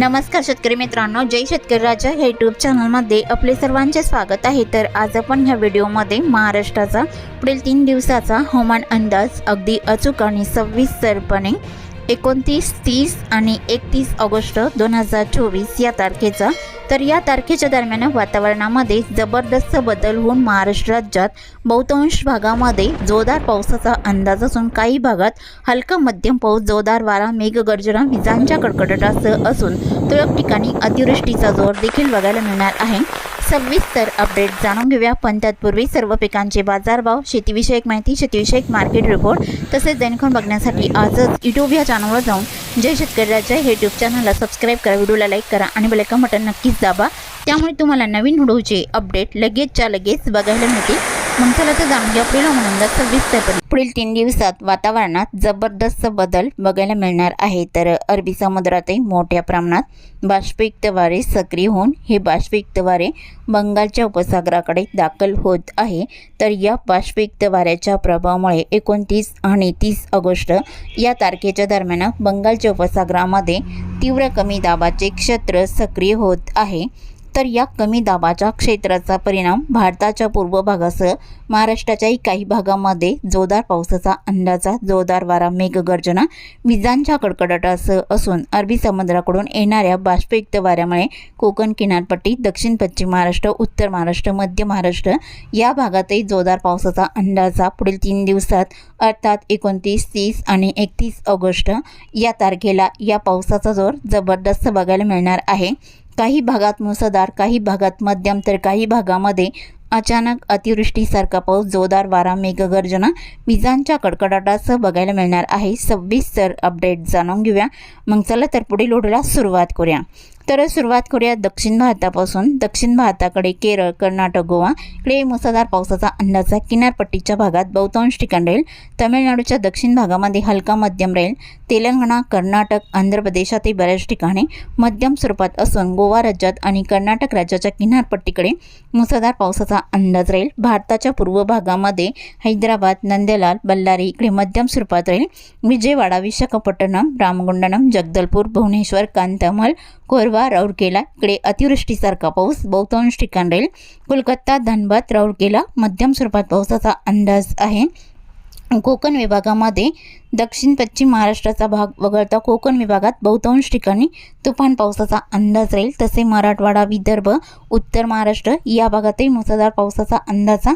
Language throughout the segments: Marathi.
नमस्कार शेतकरी मित्रांनो जय शेतकरी राजा ह्या यूट्यूब चॅनलमध्ये आपले सर्वांचे स्वागत आहे. तर आज आपण ह्या व्हिडिओमध्ये महाराष्ट्राचा पुढील तीन दिवसाचा हवामान अंदाज अगदी अचूक आणि सविस्तरपणे एकोणतीस तीस आणि एकतीस ऑगस्ट दोन हजार चोवीस या तारखेचा तर या तारखेच्या दरम्यान वातावरणामध्ये जबरदस्त बदल होऊन महाराष्ट्र राज्यात बहुतांश भागामध्ये जोरदार पावसाचा अंदाज असून काही भागात हलका मध्यम पाऊस जोरदार वारा मेघगर्जना विजांच्या कडकडाटासह असून तुरळक ठिकाणी अतिवृष्टीचा जोर देखील बघायला मिळणार आहे. सविस्तर अपडेट जाणून घेऊया. पण तत्पूर्वी सर्व पिकांचे बाजारभाव शेतीविषयक माहिती शेतीविषयक मार्केट रिपोर्ट तसेच दैनिकून बघण्यासाठी आजच यूट्यूब या चॅनलवर जाऊन जय शेतकरी राज्य हे यूट्यूब चॅनलला सबस्क्राईब करा व्हिडिओला लाईक करा आणि बेलकम बटन नक्कीच दाबा त्यामुळे तुम्हाला नवीन व्हिडिओचे अपडेट लगेचच्या लगेच बघायला मिळतील. मग चला तर जाणून घ्या पुढील म्हणून सविस्तरपणे पुढील तीन दिवसात वातावरणात जबरदस्त बदल बघायला मिळणार आहे. तर अरबी समुद्रातही मोठ्या प्रमाणात बाष्पयुक्त वारे सक्रिय होऊन हे बाष्पयुक्त वारे बंगालच्या उपसागराकडे दाखल होत आहे. तर या बाष्पयुक्त वाऱ्याच्या प्रभावामुळे एकोणतीस आणि तीस ऑगस्ट या तारखेच्या दरम्यान बंगालच्या उपसागरामध्ये तीव्र कमी दाबाचे क्षेत्र सक्रिय होत आहे. तर या कमी दाबाच्या क्षेत्राचा परिणाम भारताच्या पूर्व भागासह महाराष्ट्राच्याही काही भागामध्ये जोरदार पावसाचा अंदाजा जोरदार वारा मेघगर्जना विजांच्या कडकडाटासह असून अरबी समुद्राकडून येणाऱ्या बाष्पयुक्त वाऱ्यामुळे कोकण किनारपट्टी दक्षिण पश्चिम महाराष्ट्र उत्तर महाराष्ट्र मध्य महाराष्ट्र या भागातही जोरदार पावसाचा अंदाजा पुढील तीन दिवसात अर्थात एकोणतीस तीस आणि एकतीस ऑगस्ट या तारखेला या पावसाचा जोर जबरदस्त बघायला मिळणार आहे. काही भागात मुसळधार काही भागात मध्यम तर काही भागामध्ये अचानक अतिवृष्टीसारखा पाऊस जोरदार वारा मेघगर्जना विजांच्या कडकडाटासह बघायला मिळणार आहे. सविस्तर अपडेट जाणून घेऊया. मग चला तर पुढील ओढीला सुरुवात करूया. तर सुरुवात करूया दक्षिण भारतापासून. दक्षिण भारताकडे केरळ कर्नाटक गोवा. इकडे मुसळधार पावसाचा अंदाज किनारपट्टीच्या भागात बहुतांश ठिकाण राहील. तमिळनाडूच्या दक्षिण भागामध्ये हलका मध्यम राहील. तेलंगणा कर्नाटक आंध्र प्रदेशातही बऱ्याच ठिकाणी मध्यम स्वरूपात असून गोवा राज्यात आणि कर्नाटक राज्याच्या किनारपट्टीकडे मुसळधार पावसाचा अंदाज राहील. भारताच्या पूर्व भागामध्ये हैदराबाद नंदेलाल बल्लारी इकडे मध्यम स्वरूपात राहील. विजयवाडा विशाखापट्टणम रामगुंडनम जगदलपूर भुवनेश्वर कांतामल कोरवा राऊरकेला इकडे अतिवृष्टीसारखा पाऊस बहुतांश ठिकाण राहील कोलकाता धनबाद राऊरकेला मध्यम स्वरूपात पावसाचा अंदाज आहे. कोकण विभागामध्ये दक्षिण पश्चिम महाराष्ट्राचा भाग वगळता कोकण विभागात बहुतांश ठिकाणी तुफान पावसाचा अंदाज राहील. तसे मराठवाडा विदर्भ उत्तर महाराष्ट्र या भागातही मुसळधार पावसाचा अंदाजा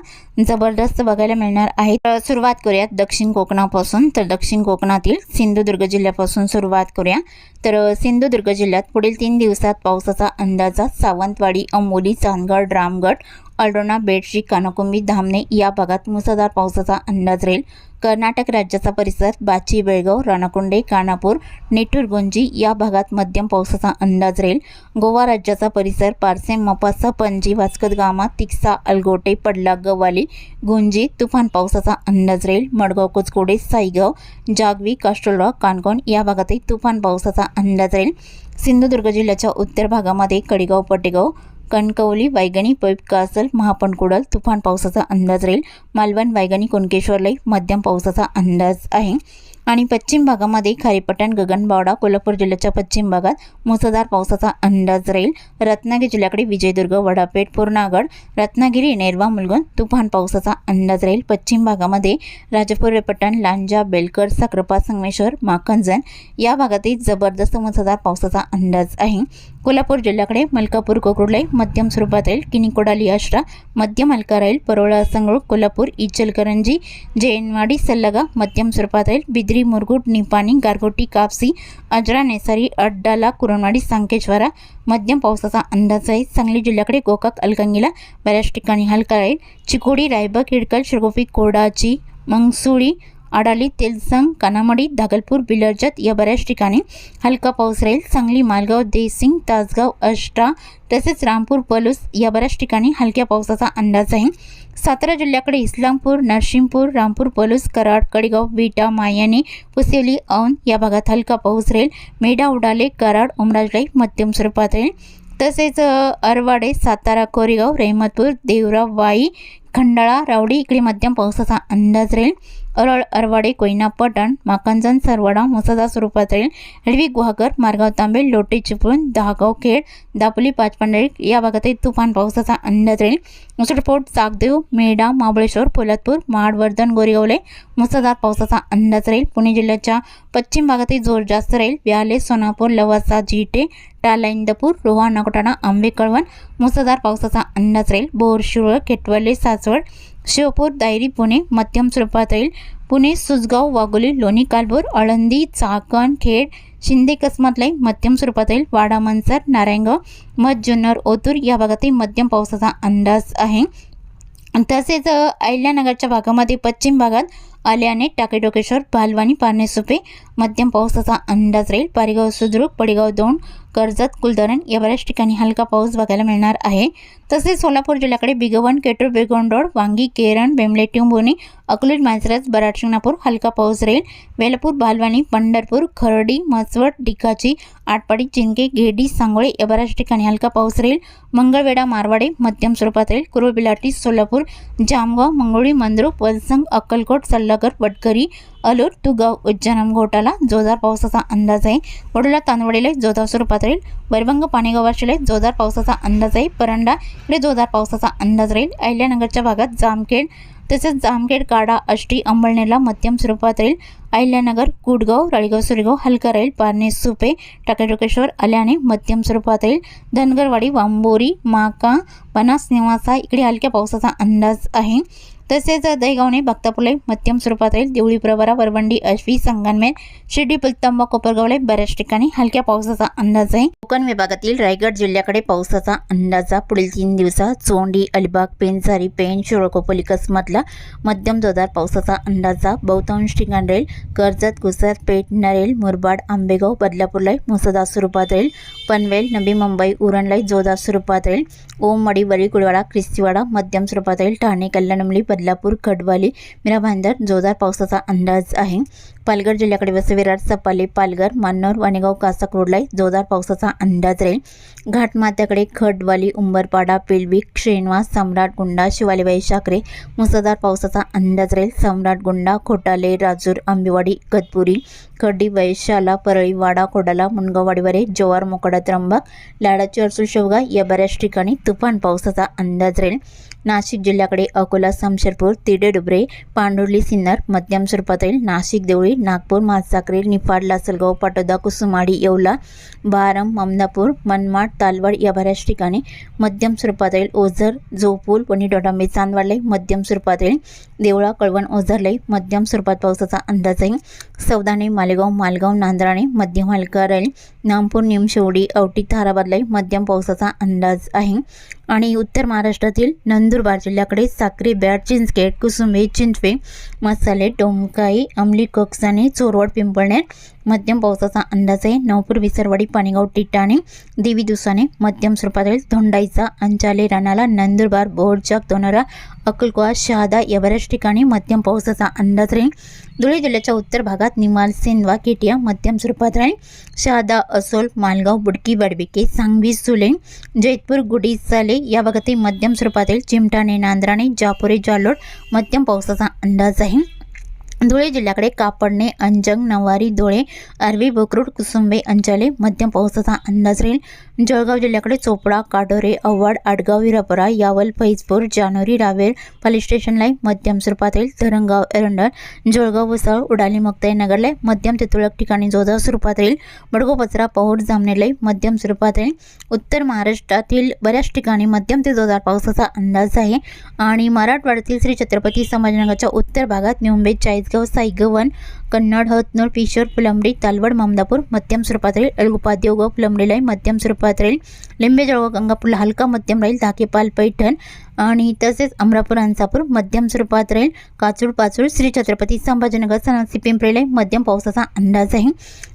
जबरदस्त बघायला मिळणार आहे. तर सुरुवात करूयात दक्षिण कोकणापासून. तर दक्षिण कोकणातील सिंधुदुर्ग जिल्ह्यापासून सुरुवात करूया. तर सिंधुदुर्ग जिल्ह्यात पुढील तीन दिवसात पावसाचा अंदाजा सावंतवाडी अंबोली चांदगड रामगड अल्डोना बेडशी कानकुंबी धामणे या भागात मुसळधार पावसाचा अंदाज राहील. कर्नाटक राज्याचा परिसर बाची बेळगाव राणाकुंडे कानापूर नेटूरगुंजी या भागात मध्यम पावसाचा अंदाज राहील. गोवा राज्याचा परिसर पारसे मपासा पणजी वास्कत गामा तिक्सा अलगोटे पडला गवाली गुंजी तुफान पावसाचा अंदाज राहील. मडगाव कुचकोडे साईगाव जागवी कास्टोलवा कानकोण या भागातही तुफान पावसाचा अंदाज राहील. सिंधुदुर्ग जिल्ह्याच्या उत्तर भागामध्ये कडेगाव पटेगाव कणकवली वायगणी पैप कासल महापणकुडल तुफान पावसाचा अंदाज राहील. मालवण वायगणी कुणकेश्वरलाही मध्यम पावसाचा अंदाज आहे. आणि पश्चिम भागामध्ये खारीपटण गगनबावडा कोल्हापूर जिल्ह्याच्या पश्चिम भागात मुसळधार पावसाचा अंदाज राहील. रत्नागिरी जिल्ह्याकडे विजयदुर्ग वडापेठ पूर्णागड रत्नागिरी नेरवा मुलगन तुफान पावसाचा अंदाज राहील. पश्चिम भागामध्ये राजापूर रेपटण लांजा बेलकर साक्रपा संगमेश्वर माकंजन या भागातही जबरदस्त मुसळधार पावसाचा अंदाज आहे. कोल्हापूर जिल्ह्याकडे मलकापूर कोकरुडला मध्यम स्वरूपात राहील किनिकोडाली आश्रा मध्यम हलका राहील परोळा संगरूळ कोल्हापूर इचलकरंजी जैनवाडी सल्लगा मध्यम स्वरूपात राहील बिद्री मुरगुड निपाणी गारगोटी कापसी अजरा नेसारी अड्डाला कुरणवाडी सांकेश्वरा मध्यम पावसाचा अंदाज आहे. सांगली जिल्ह्याकडे गोकाक अलगंगीला बऱ्याच ठिकाणी हलका राहील चिकोडी रायबा किडकल शिरगोपी कोडाची मंगसुळी आडाली तेलसंग कानामडी दागलपूर बिलरजत या बऱ्याच ठिकाणी हलका पाऊस राहील. सांगली मालगाव देसिंग तासगाव अष्टा तसेच रामपूर पलूस या बऱ्याच ठिकाणी हलक्या पावसाचा अंदाज आहे. सातारा जिल्ह्याकडे इस्लामपूर नरसिंहपूर रामपूर पलूस कराड कडेगाव विटा मायाने पुसेली औन या भागात हलका पाऊस राहील. मेढा उडाले कराड उमराजलाई मध्यम स्वरूपात राहील. तसेच अरवाडे सातारा कोरेगाव रेहमतपूर देवरा वाई खंडाळा रावडी इकडे मध्यम पावसाचा अंदाज राहील. अरळ अरवाडे कोयना पटण माकांजन सरवडा मुसदा स्वरूपात राहील हळवी गुहागर मारगाव तांबे लोटे चिपळूण दहागाव खेड दापोली पाचपांडळी या भागातही तुफान पावसाचा अंदाज राहील. मुसळपोट चाकदेव मेढा महाबळेश्वर पोलादपूर माडवर्धन गोरेगावले मुसळधार पावसाचा अंदाज राहील. पुणे जिल्ह्याच्या पश्चिम भागातही जोर जास्त राहील. व्याले सोनापूर लवासा जिटे टाला इंदापूर रोहा नकोटाणा आंबे कळवण मुसळधार पावसाचा अंदाज राहील. बोरशुळ खेटवले केटवले सासवड शिवपूर दायरी पुणे मध्यम स्वरूपात राहील पुणे सुजगाव वाघोली लोणी कालभोर आळंदी चाकण खेड शिंदे कसमातलाई मध्यम स्वरूपात राहील वाडा मनसर नारायणगाव मध जुन्नर ओतूर या भागातही मध्यम पावसाचा अंदाज आहे. तसेच अहिल्यानगरच्या भागामध्ये पश्चिम भागात आल्याने टाकेटोकेश्वर बालवानी पारनेसुपे मध्यम पावसाचा अंदाज राहील. पारेगाव सुद्रुक पडेगाव दोन कर्जत कुलधरण या बऱ्याच ठिकाणी हलका पाऊस बघायला मिळणार आहे. तसेच सोलापूर जिल्ह्याकडे बिगवण केटूर बेगोंडोड रोड वांगी केरण बेंबले टिंबोनी अकलूज मांजरस बराड शिंगणापूर हलका पाऊस राहील. वेलपूर बालवानी पंढरपूर खर्डी मसवड डिकाची आटपाडी चिंके गेडी सांगोळे या बऱ्याच ठिकाणी हलका पाऊस राहील. मंगळवेढा मारवाडे मध्यम स्वरूपात राहील. कुरुबिलाटी सोलापूर जामगाव मंगळी मंद्रुप वलसंग अक्कलकोट सल्लागर वडकरी अलूर तुगाव उज्जैन घोटाला जोरदार पावसाचा अंदाज आहे. वडोला तांदवडीला जोरदार स्वरूपात राहील. वैरभंग पाणेगावाशिले जोरदार पावसाचा अंदाज आहे. परंडा इकडे जोरदार पावसाचा अंदाज राहील. अहिल्यानगरच्या भागात जामखेड तसेच जामखेड काडा अष्टी अंबळनेरला मध्यम स्वरूपात राहील. अहिल्यानगर कुडगाव राळीगाव सुरेगाव हलका राहील. पारणे सुपे टाकेटोकेश्वर आल्याने मध्यम स्वरूपात राहील. धनगरवाडी वांबोरी माका बनास निवासा इकडे हलक्या पावसाचा अंदाज आहे. तसेच दहीगावने भक्तापुले मध्यम स्वरूपात राहील देवळी प्रवरा वरवंडी अश्वी संगनमेर शिर्डी पुलतंबा कोपरगावला बऱ्याच ठिकाणी हलक्या पावसाचा अंदाज आहे. कोकण विभागातील रायगड जिल्ह्याकडे पावसाचा अंदाजा पुढील तीन दिवसात चोंडी अलिबाग पेनझारी पेन शिरोळकोपली कसमतला मध्यम जोरदार पावसाचा अंदाजा बहुतांश ठिकाण राहील कर्जत गुजरात पेठ नरेल मुरबाड आंबेगाव बदलापूरला मुसळधार स्वरूपात राहील. पनवेल नवी मुंबई उरणलाई जोरदार स्वरूपात राहील. ओमवाडी वरी कुळवाडा क्रिस्तीवाडा मध्यम स्वरूपात राहील. ठाणे कल्याणमली बदलापूर खडवाली मीरा भांदर जोरदार पावसाचा अंदाज आहे. पालघर जिल्ह्याकडे वसे विरार सपाली पालघर मान्नोर वाणेगाव कासाक रोडलाही जोरदार पावसाचा अंदाज राहील. घाटमाथ्याकडे खडवाली उंबरपाडा पिलवी श्रीनिवास सम्राट गुंडा शिवालीबाई शाकरे मुसळधार पावसाचा अंदाज राहील. सम्राट गुंडा खोटाले राजूर आंबेवाडी गतपुरी खड्डी वैशाला परळी वाडा खोडाला मुनगावाडीवरे जवार मोकडा त्र्यंबक लाडाची अरसूल शेवगा या बऱ्याच ठिकाणी तुफान पावसाचा अंदाज राहील. नाशिक जिल्ह्याकडे अकोला समशेरपूर तिडे डुबरे पांडुर्ली सिन्नर मध्यम स्वरूपातील नाशिक देवळी नागपूर मासाक्रेल निफाड लासलगाव पाटोदा कुसुमाडी येवला बारम ममनापूर मनमाड तालवाड या बऱ्याच ठिकाणी मध्यम स्वरूपातील ओझर जोपूल वणी डोडांबे चांदवाडलाई मध्यम स्वरूपातील देवळा कळवण ओझरले मध्यम स्वरूपात पावसाचा अंदाज आहे सौदाणे मालेगाव मालगाव नांदराणे मध्यम हलका राहील नामपूर निमशेवडी औटी ताराबादलाई मध्यम पावसाचा अंदाज आहे आणि उत्तर महाराष्ट्रातील नंदुरबार जिल्ह्याकडे साक्री बॅट चिंचखेड कुसुंबे चिंचवे मसाले डोमकाई अंमली आणि चोरवड पिंपळणे मध्यम पावसाचा अंदाज आहे. नवपूर विसरवाडी पाणीगाव टिटाणे देवी दुसाने मध्यम स्वरूपातील धोंडाईचा अंचाले रानाला नंदुरबार बोरचाक दोनारा अक्कलकोवा शहादा या बऱ्याच ठिकाणी मध्यम पावसाचा अंदाज राहील. धुळे जिल्ह्याच्या उत्तर भागात निमाल सेंदवा केटिया मध्यम स्वरूपात राहील. शहादा असोल मालगाव बुडकी बडबिके सांगवी सुले जैतपूर गुडी साले या भागातही मध्यम स्वरूपातील चिमटाणे नांद्राणे जापुरे जालोड मध्यम पावसाचा अंदाज आहे. धुळे जिल्ह्याकडे कापडणे अंजंग नवारी धुळे आरवी बोकरूड कुसुंबे अंचाले मध्यम पावसाचा अंदाज राहील. जळगाव जिल्ह्याकडे चोपडा काडोरे अव्वाड आडगाव विरापरा यावल फैजपूर जानोरी रावेर पोलीस स्टेशनलाही मध्यम स्वरूपात राहील धरणगाव एरंडल जळगाव वसाळ उडाली मुक्ताई नगरला मध्यम ते तुरळक ठिकाणी जोरदार स्वरूपात राहील. बडगो पचरा पहोड जामनेरला मध्यम स्वरूपात राहील उत्तर महाराष्ट्रातील बऱ्याच ठिकाणी मध्यम ते जोरदार पावसाचा अंदाज आहे. आणि मराठवाड्यातील श्री छत्रपती संभाजीनगरच्या उत्तर भागात Mumbai Go, I go on Pishor पुलंबडी Talwad Mamdapur मध्यम स्वरूपात राहील अलगुपाद्योग फुलंबडीला मध्यम स्वरूपात राहील लिंबे जळगाव गंगापूरला हलका मध्यम राहील धाकेपाल पैठण आणि तसेच अमरापूर अंसापूर मध्यम स्वरूपात राहील काचूळ पाचूळ श्री छत्रपती संभाजीनगर सनसी पिंपरीला मध्यम पावसाचा अंदाज आहे.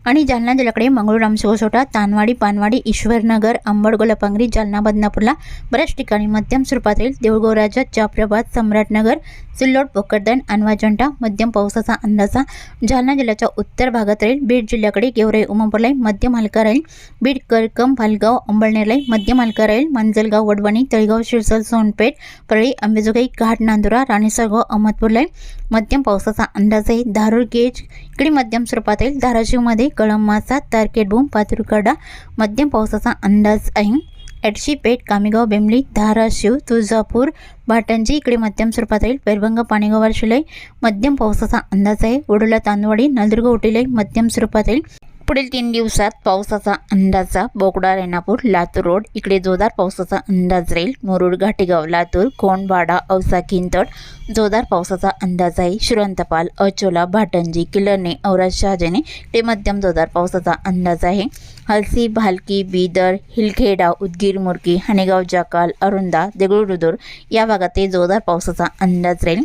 आणि जालना जिल्ह्याकडे मंगळूर रामशिवसोटा तानवाडी पानवाडी ईश्वरनगर अंबड गोलापांगरी जालना बदनापूरला बऱ्याच ठिकाणी मध्यम स्वरूपात राहील देऊळगाव राजा जाफराबाद सम्राटनगर सिल्लोड पोकरदन अनवाजंटा मध्यम पावसाचा अंदाजा जालना जिल्ह्याच्या उत्तर भागात राहील. बीड जिल्ह्याकडे गेवराई उमापूरलाई मध्य मालका राहील. बीड करकम भालगाव अंबळनेरलाई मध्य मालका राहील. मांजलगाव वडवणी तळेगाव शिरसल सोनपेठ परळी अंबेजोगाई घाट नांदुरा राणेसरगाव अहमदपूरलाई मध्यम पावसाचा अंदाज आहे. धारूर गेज इकडे मध्यम स्वरूपात येईल धाराशिवमध्ये कळम मासा तारकेट भूम पातुरकडा मध्यम पावसाचा अंदाज आहे. एडशी पेठ कामेगाव बेंबली धाराशिव तुळजापूर भाटंजी इकडे मध्यम स्वरूपात येईल पैरभंग पाणीगाव वारशिलाई मध्यम पावसाचा अंदाज आहे. वडोला तांदवाडी नंदुर्ग उटीलाई मध्यम स्वरूपात राहील पुढील तीन दिवसात पावसाचा अंदाजा बोकडा रेणापूर लातूर रोड इकडे जोरदार पावसाचा अंदाज राहील. मुरुड घाटेगाव लातूर कोंडवाडा औसा किंतड जोरदार पावसाचा अंदाज आहे. श्रीवंतपाल अचोला भाटंजी किल्लने औराज शहाजने ते मध्यम जोरदार पावसाचा अंदाज आहे. हलसी भालकी बीदर हिलखेडा उदगीर मुरकी हनेगाव जाकाल अरुंदा देगुळरुदूर या भागात ते जोरदार पावसाचा अंदाज राहील.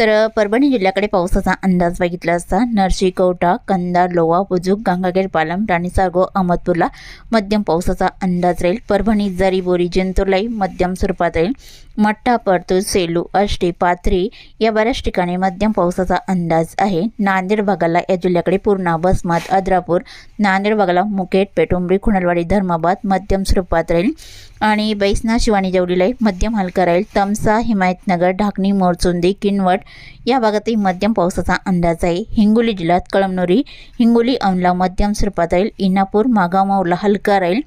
तर परभणी जिल्ह्याकडे पावसाचा अंदाज बघितला असता नरशी कवठा कंदार लोवा बुजुक गंगाखेड पालम राणीसागो अहमदपूरला मध्यम पावसाचा अंदाज राहील. परभणी जरी बोरी जिंतूरलाही मध्यम स्वरूपात राहील. मट्टा परतूर सेलू आष्टी पाथरी या बऱ्याच ठिकाणी मध्यम पावसाचा अंदाज आहे. नांदेड भागाला या जिल्ह्याकडे पूर्णा वसमत अद्रापूर नांदेड भागाला मुकेट पेटुंबरी खुणलवाडी धर्माबाद मध्यम स्वरूपात राहील. आणि बैसना शिवानी जवळीलाही मध्यम हलका राहील तमसा हिमायतनगर ढाकणी मोरचुंदी किनवट या भागातही मध्यम पावसाचा अंदाज आहे. हिंगोली जिल्ह्यात कळमनुरी हिंगोली औंधला मध्यम स्वरूपात राहील. इनापूर मागाव माऊला हलका राहील.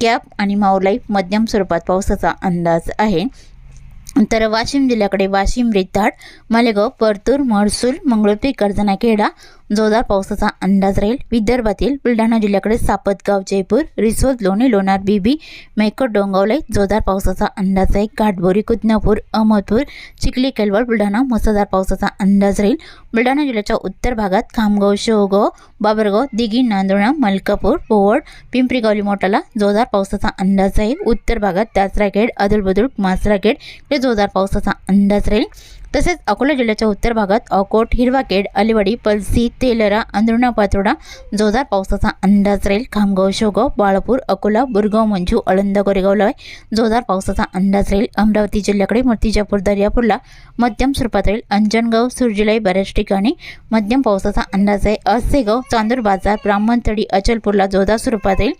कॅप आणि माऊलाई मध्यम स्वरूपात पावसाचा अंदाज आहे. तर वाशिम जिल्ह्याकडे वाशिम रेताड मालेगाव परतूर महसूल मंगळुपी कर्जनाखेडा जोरदार पावसाचा अंदाज राहील. विदर्भातील बुलढाणा जिल्ह्याकडे सापतगाव जयपूर रिसोद लोणी लोणार बीबी मेकोट डोंगावले जोरदार पावसाचा अंदाज आहे घाटबोरी कुदनापूर अहमदपूर चिखली केलवड बुलढाणा मुसळधार पावसाचा अंदाज राहील. बुलढाणा जिल्ह्याच्या उत्तर भागात खामगाव शेवगाव बाबरगाव दिघी नांदुणा मलकापूर पोवड पिंपरी गावली मोठाला जोरदार पावसाचा अंदाज आहे उत्तर भागात त्याचराखेड अदलबदुल मासराखेड हे जोरदार पावसाचा अंदाज राहील. तसेच अकोला जिल्ह्याच्या उत्तर भागात अकोट हिरवाकेड अलिवाडी पलसी तेलरा अंदुणा पातोडा जोरदार पावसाचा अंदाज राहील. खामगाव शेवगाव बाळापूर अकोला बुरगाव मंजू अळंदा गोरेगावला जोरदार पावसाचा अंदाज राहील. अमरावती जिल्ह्याकडे मूर्तिजापूर दर्यापूरला मध्यम स्वरूपात राहील. अंजनगाव सुरजिलाई बऱ्याच ठिकाणी मध्यम पावसाचा अंदाज आहे. असेगाव चांदूर बाजार ब्राह्मणतडी अचलपूरला जोरदार स्वरूपात राहील.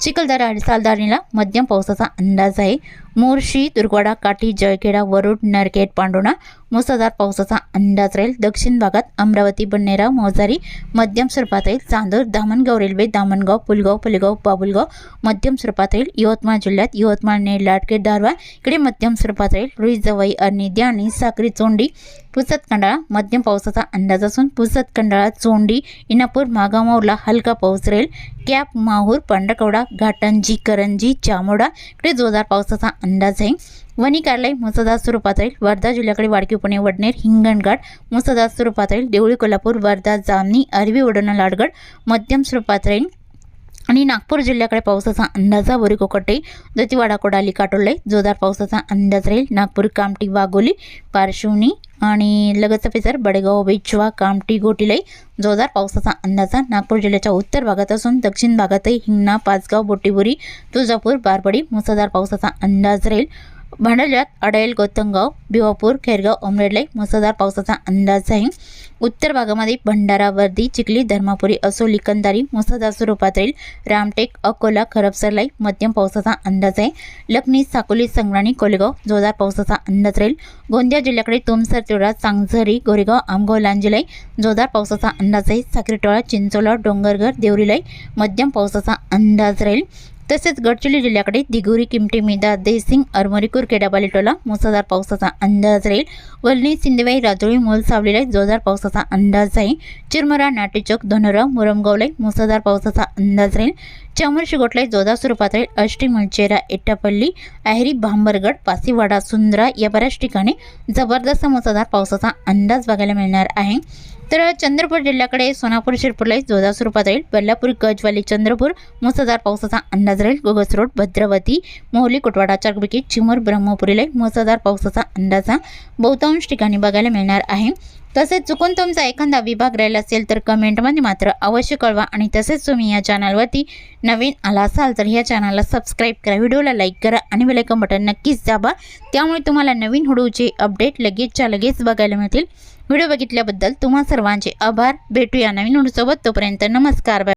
चिखलदरा आणि सालदारणीला मध्यम पावसाचा अंदाज आहे. मोर्शी दुर्गवाडा काठी जळखेडा वरुड नरकेट पांडोणा मुसळधार पावसाचा अंदाज राहील. दक्षिण भागात अमरावती बन्नेरा मोजारी मध्यम स्वरूपात राहील. चांदूर दामणगाव रेल्वे दामणगाव पुलगाव पुलगाव बाबुलगाव मध्यम स्वरूपात राहील. यवतमाळ जिल्ह्यात यवतमाळ नेर लाटके दारवा इकडे मध्यम स्वरूपात राहील. रुई जवाई आणि द्याणी साक्री चोंडी पुसत कंडाळा मध्यम पावसाचा अंदाज असून पुसत कंडाळा चोंडी इनापूर मागामाऊरला हलका पाऊस राहील. कॅप माहूर पांढरकवडा घाटंजी करंजी चामोडा. इकडे जोरदार पावसाचा अंदाज आहे. वणी कार्यालय मुसळधार स्वरूपात राहील. वर्धा जिल्ह्याकडे वाडकी पुणे वडनेर हिंगणघाट. मुसळधार स्वरूपात राहील. देवळी कोल्हापूर वर्धा जामनी अरवी वडोणा लाडगड. मध्यम स्वरूपात राहील. आणि नागपूर जिल्ह्याकडे पावसाचा अंदाज बोरी कोकटे दतीवाडा कोडाली काटोले. जोरदार पावसाचा अंदाज राहील. नागपूर कामटी वाघोली पारशिवनी आणि लगतचा परिसर बडेगाव बेचवा कामटी गोटीलाई जोरदार पावसाचा अंदाजा नागपूर जिल्ह्याच्या उत्तर भागात असून दक्षिण भागातही हिंगणा पाचगाव बोटीबुरी तुळजापूर बारबडी मुसळधार पावसाचा अंदाज राहील. भांडवल्यात अडेल गोतंगाव भिवापूर खेरगाव अमरेडलाई मुसळधार पावसाचा अंदाज आहे उत्तर भागामध्ये भंडारा वर्दी चिखली धर्मापुरी असोली कंदारी मुसळधार स्वरूपात राहील. रामटेक अकोला खरबसरलाई मध्यम पावसाचा अंदाज आहे लखनी साकोली संग्राणी कोलेगाव जोरदार पावसाचा अंदाज राहील. गोंदिया जिल्ह्याकडे तुमसर तिवरा सांगझरी गोरेगाव आमगाव लांजीलाई जोरदार पावसाचा अंदाज आहे साक्रीटोळा चिंचोला डोंगरघर देवरीलाई मध्यम पावसाचा अंदाज राहील. तसेच गडचिरोली जिल्ह्याकडे दिगोरी किमटी मिदा देसिंग अरमरीकूर केडाबाली टोला मुसळधार पावसाचा अंदाज राहील. वल्ली सिंदेवाई राजोळी मोल सावलीला जोरदार पावसाचा अंदाज आहे. चिरमरा नाटेचौक धनोरा मुरमगावलाई मुसळधार पावसाचा अंदाज राहील. चामोर्शी गोटलाई जोरदार स्वरूपात राहील. अष्टी मंचेरा एट्टापल्ली अहेरी भांबरगड पासीवाडा सुंदरा या बऱ्याच ठिकाणी जबरदस्त मुसळधार पावसाचा अंदाज बघायला मिळणार आहे. तर चंद्रपूर जिल्ह्याकडे सोनापूर शिरपूरलाही जोरदार स्वरूपात राहील. बल्लापूर गजवाली चंद्रपूर मुसळधार पावसाचा अंदाज राहील. गोगस रोड भद्रवती मोहली कुटवाडा चारपैकी चिमूर ब्रह्मपुरीलाही मुसळधार पावसाचा अंदाज हा बहुतांश ठिकाणी बघायला मिळणार आहे. तसेच चुकून तुमचा एखादा विभाग राहिला असेल तर कमेंटमध्ये मात्र अवश्य कळवा आणि तसेच तुम्ही या चॅनलवरती नवीन आला असाल तर या चॅनलला सबस्क्राईब करा व्हिडिओला लाईक करा आणि बेलायकन बटन नक्कीच दाबा. त्यामुळे तुम्हाला नवीन हुडूचे अपडेट लगेचच्या लगेच बघायला मिळतील. व्हिडिओ बघितल्याबद्दल तुम्हा सर्वांचे आभार. भेटूया नवीन व्हिडिओसोबत. तोपर्यंत नमस्कार.